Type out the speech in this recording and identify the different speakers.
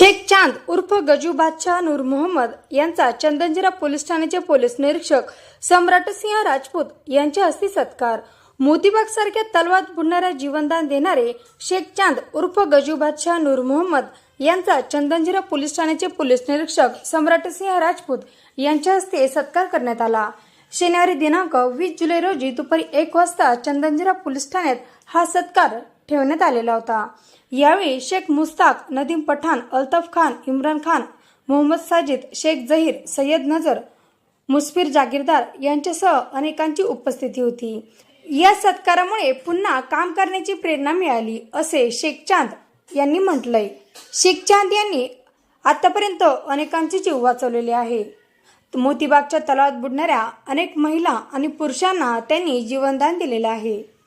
Speaker 1: शेख चांद उर्फ गजू बादशाह नूर मोहम्मद यांचा चंदनजिरा पोलीस ठाण्याचे पोलीस निरीक्षक सम्राटसिंह राजपूत यांच्या हस्ते सत्कार. मोतीबाग सारख्या तलवात बुडणाऱ्या जीवनदान देणारे शेख चांद उर्फ गजू बादशाह नूर मोहम्मद यांचा चंदनजिरा पोलीस ठाण्याचे पोलीस निरीक्षक सम्राटसिंह राजपूत यांच्या हस्ते सत्कार करण्यात आला. शनिवारी दिनांक वीस जुलै रोजी दुपारी एक वाजता चंदनजिरा पोलीस ठाण्यात हा सत्कार ठेवण्यात आलेला होता. यावेळी शेख मुस्ताक नदीम पठाण अल्तफ खान इम्रान खान मोहम्मद साजिद शेख जहीर सय्यद नजर मुस्फिर जागीरदार यांच्यासह अनेकांची उपस्थिती होती. या सत्कारामुळे पुन्हा काम करण्याची प्रेरणा मिळाली असे शेख चांद यांनी म्हटलंय. शेख चांद यांनी आतापर्यंत अनेकांचे जीव वाचवलेले आहे. मोतीबागच्या तलावात बुडणाऱ्या अनेक महिला आणि पुरुषांना त्यांनी जीवनदान दिलेलं आहे.